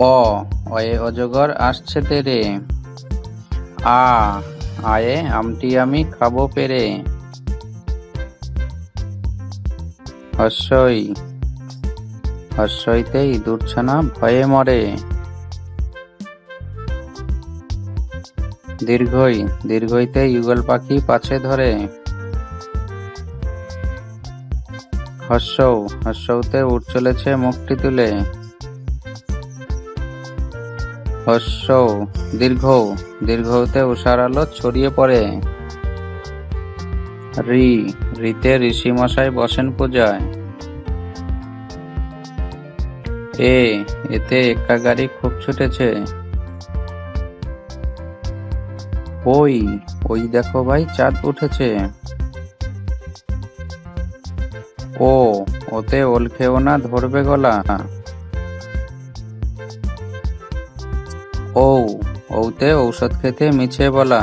অ অয়ে অজগর আসছে তেরে আ, আয়ে, আমটি আমি খাব পেরে হর্ষই হর্ষইতে ইঁদুর ছানা ভয়ে মরে। দীর্ঘই, দীর্ঘইতে ইগল পাখি পাছে ধরে। হর্ষৌ, হর্ষৌতে উঠ চলেছে মুখটি তুলে। হর্ষ, দীর্ঘ, দীর্ঘতে উষার আলো ছড়িয়ে পড়ে। রি, রিতে ঋষি মশাই বসেন পূজায়। এ, এতে একা গাড়ি খুব ছুটেছে। ওই ওই দেখো ভাই, চাঁদ উঠেছে। ও, ওতে ওল খেও না, ধরবে গলা। ও ওতে ঔষধ খেতে মিছে বলা।